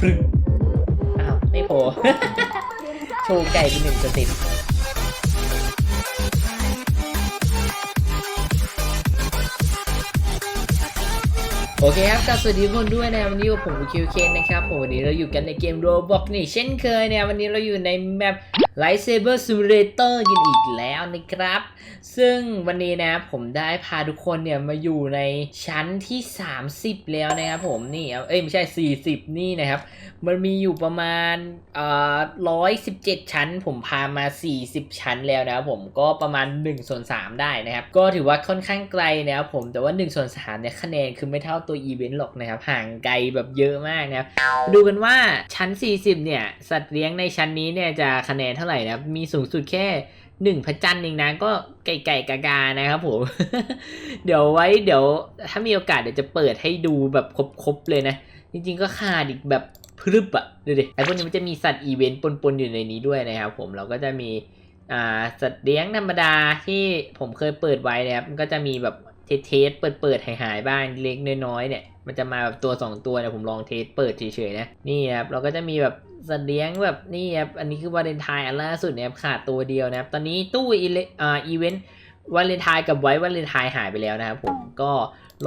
ปรึกอ้าว ไม่โผล่โชว์ไก่ไปหนึ่งสเต็ปโอเคครับกลับสวัสดีทุกคนด้วยนะวันนี้กับผมคิวเคนนะครับผมวันนี้เราอยู่กันในเกม Roblox นี่เช่นเคยเนี่ยวันนี้เราอยู่ในแมป Lightsaber Simulator กันอีกแล้วนะครับ ซึ่งวันนี้นะผมได้พาทุกคนเนี่ยมาอยู่ในชั้นที่ 30 แล้วนะครับผมนี่เอาเอ้ยไม่ใช่ 40 นี่นะครับ มันมีอยู่ประมาณเอ่อ117ชั้น ผมพามา 40 ชั้นแล้วนะครับผมก็ประมาณ1ส่วน3ได้นะครับ ก็ถือว่าค่อนข้างไกลนะครับผมแต่ว่า1ส่วน3เนี่ยคะแนนคือไม่เท่าตัวอีเวนต์หรอกนะครับ ห่างไกลแบบเยอะมากนะครับดูกันว่าชั้น 40 เนี่ยสัตว์เลี้ยงในชั้นนี้เนี่ยจะคะแนนเท่าไหร่นะ มีสูงสุดแค่1พระจันทร์เองนะก็ไก่ไก่กากานะครับผม เดี๋ยวไว้เดี๋ยวถ้ามีโอกาสเดี๋ยวจะเปิดให้ดูแบบครบๆเลยนะ จริงๆก็ขาดอีกแบบพรึบอะดูดิไอพวกนี้มันจะมีสัตว์อีเวนต์ปนๆอยู่ในนี้ด้วยนะครับผมเราก็จะมีอ่าสัตว์เลี้ยงธรรมดาที่ผมเคยเปิดไว้นะครับมันก็จะมีแบบเทสเทสเปิดเปิดๆหายหายๆบ้างเล็กน้อยๆเนี่ยมันจะมาแบบตัว 2 ตัวเนี่ยผมลองเทสเปิดเฉยๆนะนี่ครับเราก็จะมีแบบ สัตว์เลี้ยงแบบนี่ครับอันนี้คือวาเลนไทน์อันล่าสุดเนี่ยครับขาดตัวเดียวนะครับ ตอนนี้ตู้อีเลอ่าอีเวนต์วาเลนไทน์กับไว้วาเลนไทน์หายไปแล้วนะครับผมก็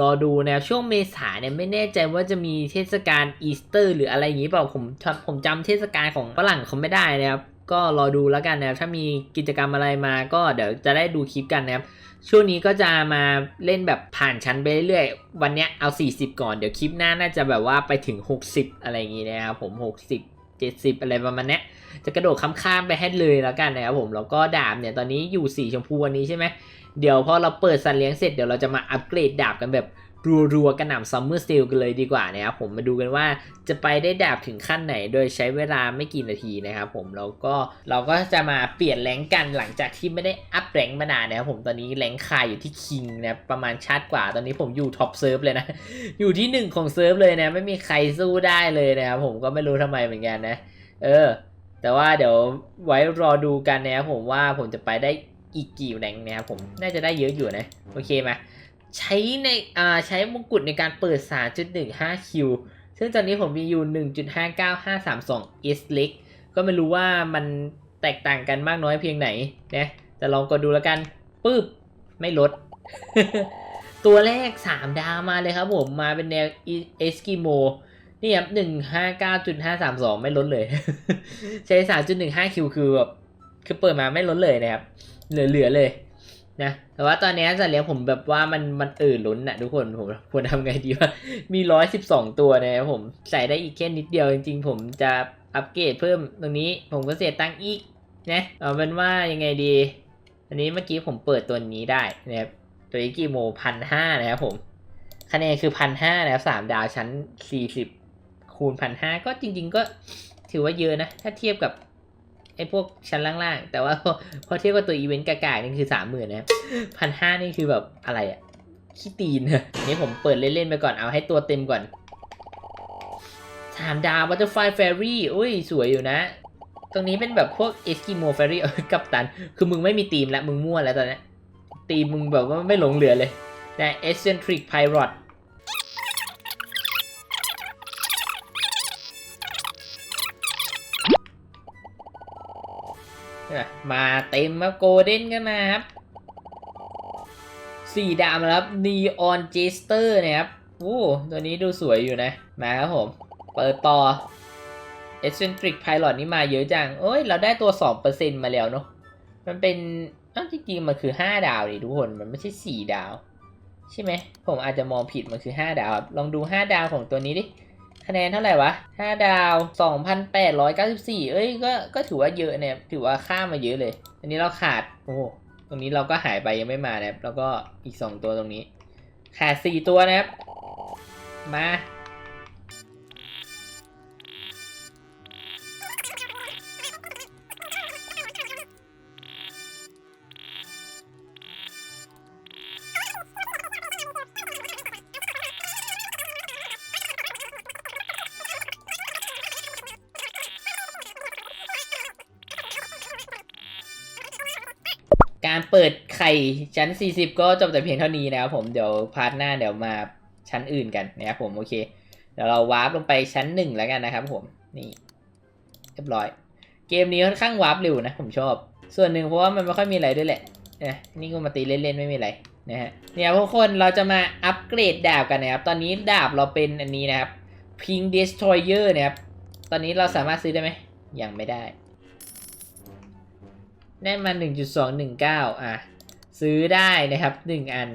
รอดูนะครับช่วงเมษาเนี่ยไม่แน่ใจว่าจะมีเทศกาลอีสเตอร์ หรืออะไรอย่างนี้เปล่าผมผมจำเทศกาลของฝรั่งเขาไม่ได้นะครับก็รอดูแล้วกันนะครับ ถ้ามีกิจกรรมอะไรมาก็เดี๋ยวจะได้ดูคลิปกันนะครับ ช่วงนี้ก็จะมาเล่นแบบผ่านชั้นไปเรื่อยๆ วันนี้เอา 40 ก่อน เดี๋ยวคลิปหน้าน่าจะแบบว่าไปถึง 60 อะไรอย่างงี้นะครับผม 60 70 อะไรประมาณนี้จะกระโดดข้ามไปให้เลยแล้วกันนะครับผมแล้วก็ดาบเนี่ยตอนนี้อยู่สีชมพูวันนี้ใช่ไหมเดี๋ยวพอเราเปิดสัตว์เลี้ยงเสร็จเดี๋ยวเราจะมาอัปเกรดดาบกันแบบ รัวๆกระหน่ำซัมเมอร์เซลกันเลยดีกว่านะครับผมมาดูกันว่าจะไปได้ดาบถึงขั้นไหน โดยใช้เวลาไม่กี่นาทีนะครับผมแล้วก็เราก็จะมาเปลี่ยนแรงกันหลังจากที่ไม่ได้อัพแรงมานานนะครับผมตอนนี้แรงคายอยู่ที่คิงนะประมาณชาติกว่าตอนนี้ผมอยู่ท็อปเซิร์ฟเลยนะ อยู่ที่หนึ่งของเซิร์ฟเลยนะไม่มีใครสู้ได้เลยนะครับผมก็ไม่รู้ทำไมเหมือนกันนะ เออ แต่ว่าเดี๋ยวไว้รอดูกันนะครับผมว่าผมจะไปได้อีกกี่แรงนะครับผมน่าจะได้เยอะอยู่นะ โอเคมา ใช้ในอ่าใช้มงกุฎในการเปิด 3.15คิวซึ่งตอนนี้ผมมีอยู่ 1.59532 S เล็กก็ไม่รู้ว่ามันแตกต่างกันมากน้อยเพียงไหนนะแต่ลองกดดูแล้วกันปึ๊บ ไม่ลด ตัวแรก 3 ดาวมาเลยครับผมมาเป็นแนวเอสกิโมนี่ครับหนึ่งห้าเก้าจุดห้าสามสองไม่ลดเลย ใช้สามจุดหนึ่งห้าคิวคือแบบคือเปิดมาไม่ลดเลยนะครับ เหลือๆเลย นะแต่ว่าตอนนี้สัตว์เลี้ยงผมแบบว่ามันมันเอ่อล้นนะทุกคนผมควรทำไงดีว่ามีร้อยสิบสองตัวนะครับผมใส่ได้อีกแค่นิดเดียวจริงๆ ผมจะอัปเกรดเพิ่มตรงนี้ผมก็เสียตังค์อีกนะเอาเป็นว่ายังไงดี อันนี้เมื่อกี้ผมเปิดตัวนี้ได้นะครับตัวนี้กี่โมพันห้านะครับผมคะแนนคือพันห้านะครับสามดาวชั้นสี่สิบคูณพันห้าก็จริง ๆ ก็ถือว่าเยอะนะ ถ้าเทียบกับ ไอ้พวกชั้นล่างๆ แต่ว่าพอเทียบกับตัวอีเวนต์กากานี่คือสามหมื่นนะพันห้านี่คือแบบอะไรอะขี้ตีนอะนนี้ผมเปิดเล่นๆไปก่อนเอาให้ตัวเต็มก่อนสามดาวบัตเตอร์ไฟแฟรี่อุ้ย สวยอยู่นะ ตรงนี้เป็นแบบพวกเอสกิโมแฟรี่เออกับตัน คือมึงไม่มีธีมแล้วมึงมั่วแล้วตอนนี้ธีมมึงแบบว่าไม่หลงเหลือเลยนะ eccentric pirate มาเต็มครับโกลเด้นกันมาครับสี่ดาวแล้วครับ Neon Jester นะครับโอ้ตัวนี้ดูสวยอยู่นะ มาครับผม เปิดต่อ Eccentric Pilot นี่มาเยอะจัง เอ้ย เราได้ตัว 2%มาแล้วเนาะมันเป็นอ้าวจริงๆ มันคือ 5 ดาวนี่ทุกคน มันไม่ใช่ 4 ดาว ใช่ไหม ผมอาจจะมองผิดมันคือ 5 ดาวครับลองดู 5 ดาวของตัวนี้ดิ คะแนนเท่าไหร่วะ 5 ดาว 2,894 เอ้ย ก็ ก็ถือว่าเยอะเนี่ย ถือว่าค่ามาเยอะเลย อันนี้เราขาด โอ้ตรงนี้เราก็หายไปยังไม่มานะครับ แล้วก็อีก 2 ตัวตรงนี้ ขาด 4 ตัวนะครับ มา การเปิดไข่ชั้น 40 ก็จบแต่เพียงเท่านี้นะครับผมเดี๋ยวพาร์ทหน้าเดี๋ยวมาชั้นอื่นกันนะครับผมโอเคเดี๋ยวเราวาร์ปลงไปชั้นหนึ่งแล้วกันนะครับผมนี่เรียบร้อย เกมนี้ค่อนข้างวาร์ปเร็วนะผมชอบ ส่วนหนึ่งเพราะว่ามันไม่ค่อยมีอะไรด้วยแหละนะนี่ก็มาตีเล่นๆไม่มีอะไรนะฮะเนี่ยพวกคนเราจะมาอัปเกรดดาบกันนะครับตอนนี้ดาบเราเป็นอันนี้นะครับ Pink Destroyer นะครับตอนนี้เราสามารถซื้อได้ไหมยังไม่ได้ ได้มา 1.219 อะ ซื้อได้นะครับ 1 อัน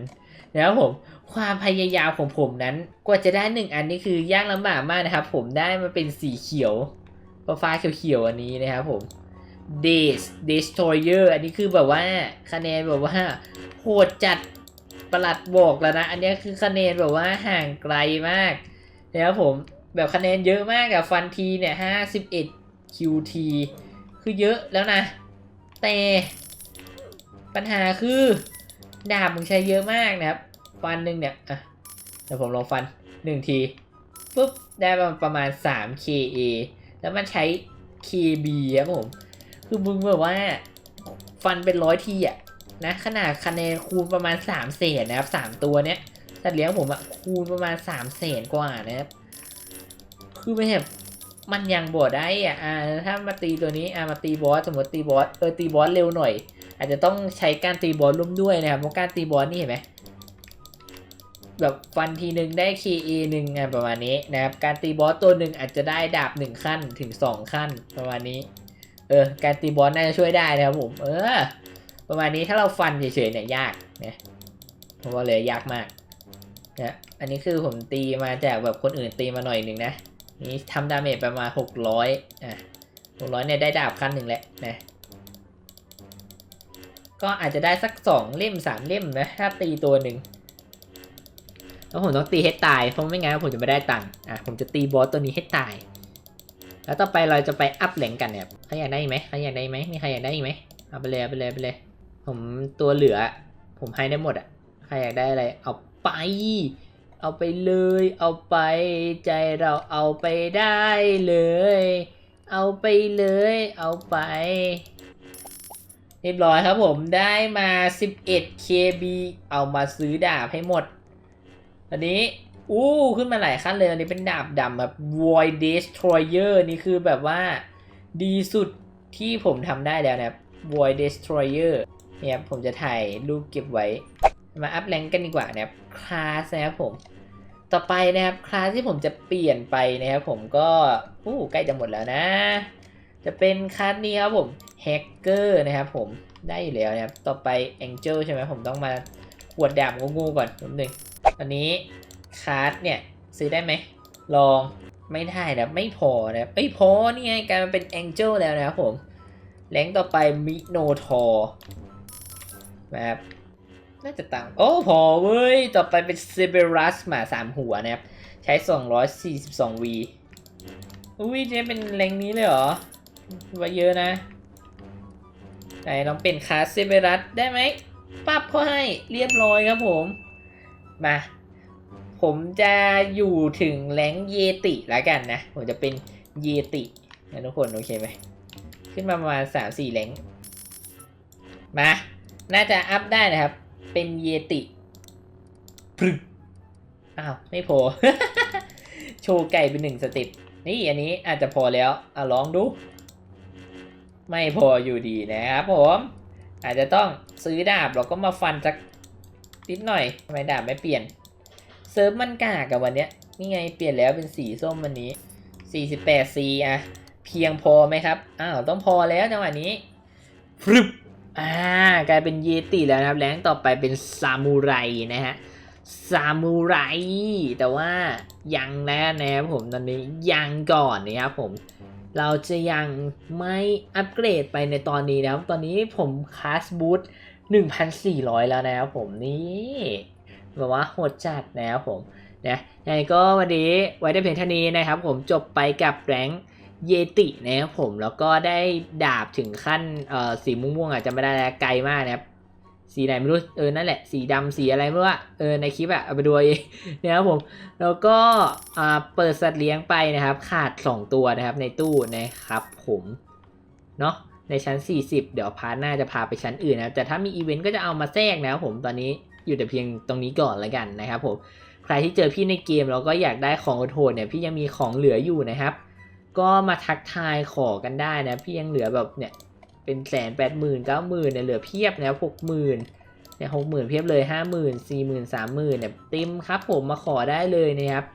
นะครับผมความพยายามของผมนั้น กว่าจะได้ 1 อันนี่คือยากลำบากมากนะครับ ผมได้มาเป็นสีเขียวฟ้าเขียวๆอันนี้นะครับผม d a s Destroyer อันนี้คือแบบว่าคะแนนแบบว่าโหดจัดประหลัดบอกแล้วนะ อันนี้คือคะแนนแบบว่าห่างไกลมากนะครับผมแบบคะแนนเยอะมากกับฟันทีเนี่ย51 QT คือเยอะแล้วนะ แต่ปัญหาคือดาบมึงใช้เยอะมากนะครับ ฟันหนึ่งเนี่ยอะเดี๋ยวผมลองฟันหนึ่งทีปุ๊บได้ประมาณ 3 KA แล้วมันใช้ KB ครับผม คือมึงแบบว่า ฟันเป็นร้อยทีอะนะขนาดคะแนนคูณประมาณ3ามแสนนะครับสามตัวเนี้ยสัตว์เลี้ยงผมอะคูณประมาณ3ามแสนกว่านะครับ คือไม่แบบ มันยังบวดได้อะอ่าถ้ามาตีตัวนี้อ่ามาตีบอสสมมติตีบอสเออตีบอสเร็วหน่อย อาจจะต้องใช้การตีบอสร่วมด้วยนะครับเพราะการตีบอสนี่เห็นไหมแบบฟันทีหนึ่งได้ KA หนึ่งอะประมาณนี้นะครับการตีบอสตัวหนึ่งอาจจะได้ดาบหนึ่งขั้นถึงสองขั้นประมาณนี้ เออการตีบอสน่าจะช่วยได้นะครับผมเออ ประมาณนี้ถ้าเราฟันเฉยๆเนี่ยยากนะเพราะว่าเลยยากมากนะอันนี้คือผมตีมาจากแบบคนอื่นตีมาหน่อยหนึ่งนะ นี่ทำดาเมจประมาณหกร้อยอะหกร้อยเนี่ยได้ดาบขั้นหนึ่งแหละนะก็อาจจะได้สักสองเล่มสามเล่มนะถ้าตีตัวหนึ่งแล้วผมต้องตีให้ตายเพราะไม่งั้นผมจะไม่ได้ตังค์อะผมจะตีบอสตัวนี้ให้ตาย แล้วต่อไปเราจะไปอัพแหลงกันเนี่ยใครอยากได้ไหมใครอยากได้ไหมมีใครอยากได้อีกไหมเอาไปเลยเอาไปเลยเอาไปเลย ผมตัวเหลือ ผมให้ได้หมดอะใครอยากได้อะไรเอาไป เอาไปเลย เอาไปใจเราเอาไปได้เลย เอาไปเลย เอาไป เรียบร้อยครับผมได้มา 11 KB เอามาซื้อดาบให้หมดอันนี้ อู้ขึ้นมาหลายขั้นเลยอันนี้เป็นดาบดำแบบ Void Destroyer นี่คือแบบว่าดีสุดที่ผมทำได้แล้วนะครับ Void Destroyer เนี่ยครับผมจะถ่ายรูปเก็บไว้ มาอัพแรงกันดีกว่านะครับคลาสนะครับผม ต่อไปนะครับคลาสที่ผมจะเปลี่ยนไปนะครับผมก็อู้ใกล้จะหมดแล้วนะ จะเป็นคลาสนี้ครับผมแฮกเกอร์นะครับผมได้อยู่แล้วนะครับต่อไปแองเจิลใช่ไหมผมต้องมาขวดดาบงูๆก่อนนิดนึงตอนนี้คลาสเนี่ยซื้อได้ไหมลองไม่ได้นะไม่พอนะไม่พอนี่ไงกลายมาเป็นแองเจิลแล้วนะครับผมแรงต่อไปมิโนทอร์นะครับ น่าจะตังค์โอ้พอเว้ย ต่อไปเป็นเซเบรัสหมาสามหัวนะครับ ใช้ 242 V อุ้ยเจ๊เป็นแรงนี้เลยเหรอว่าเยอะนะ ไหนลองเป็นคลาสเซเบรัสได้ไหมปั๊บเขาให้เรียบร้อยครับผม มา ผมจะอยู่ถึงแรงเยติแล้วกันนะ ผมจะเป็นเยตินะทุกคนโอเคไหมขึ้นมาประมาณ3-4แรงมา น่าจะอัพได้นะครับ เป็นเยติพรึกอ้าว ไม่พอ โชว์ไก่เป็นหนึ่งสเติปนี่อันนี้อาจจะพอแล้วอะลองดู ไม่พออยู่ดีนะครับผม อาจจะต้องซื้อดาบเราก็มาฟันสักนิดหน่อยทำไมดาบไม่เปลี่ยน เซิร์ฟมันกากกับวันเนี้ยนี่ไงเปลี่ยนแล้วเป็นสีส้มวันนี้ 48ซีอะเพียงพอไหมครับ อ้าว ต้องพอแล้วจังหวะนี้ฟรึบ อ่ากลายเป็นเยติแล้วนะครับ แรงต่อไปเป็นซามูไรนะฮะซามูไรแต่ว่ายังนะนะครับผมตอนนี้ยังก่อนนะครับผม เราจะยังไม่อัปเกรดไปในตอนนี้นะครับ ตอนนี้ผมคาสบูท1,400 แล้วนะครับผมนี่แบบว่าโหดจัดนะครับผมนะยังไงก็วันนี้ไว้ได้เพียงเท่านี้นะครับผมจบไปกับแรงค์ เยตินะครับผมแล้วก็ได้ดาบถึงขั้นเอ่อสีม่วงๆอาจจะไม่ได้ไกลมากนะครับสีไหนไม่รู้เออนั่นแหละสีดำสีอะไรไม่รู้อะเออในคลิปอะเอาไปดูเองนะครับผมแล้วก็อ่าเปิดสัตว์เลี้ยงไปนะครับ ขาด 2 ตัวนะครับในตู้นะครับผมเนาะในชั้น 40 เดี๋ยวพาร์ทหน้าจะพาไปชั้นอื่นนะครับแต่ถ้ามีอีเวนต์ก็จะเอามาแทรกนะครับผมตอนนี้อยู่แต่เพียงตรงนี้ก่อนแล้วกันนะครับผมใครที่เจอพี่ในเกมแล้วก็อยากได้ของโหดเนี่ยพี่ยังมีของเหลืออยู่นะครับ ก็มาทักทายขอกันได้นะ พี่ยังเหลือแบบเนี่ยเป็นแสนแปดหมื่นเก้าหมื่นเนี่ยเหลือเพียบนะหกหมื่นเนี่ยหกหมื่นเพียบเลยห้าหมื่นสี่หมื่นสามหมื่นเนี่ยต็มครับผมมาขอได้เลยนะครับ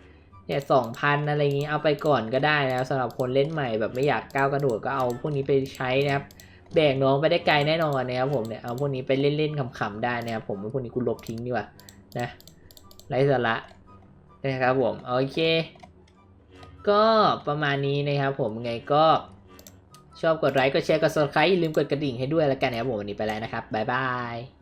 เนี่ยสองพันอะไรอย่างงี้เอาไปก่อนก็ได้นะสำหรับคนเล่นใหม่แบบไม่อยากก้าวกระโดดก็เอาพวกนี้ไปใช้นะครับแบกน้องไปได้ไกลแน่นอนนะครับผมเนี่ยเอาพวกนี้ไปเล่นๆขำๆได้นะครับผมพวกนี้กูลบทิ้งดีกว่านะไร้สาระนะครับผมโอเค ก็ประมาณนี้นะครับผมไงก็ชอบกดไลค์กดแชร์กด subscribe อย่าลืมกดกระดิ่งให้ด้วยแล้วกันนะครับผมวันนี้ไปแล้วนะครับบ๊ายบาย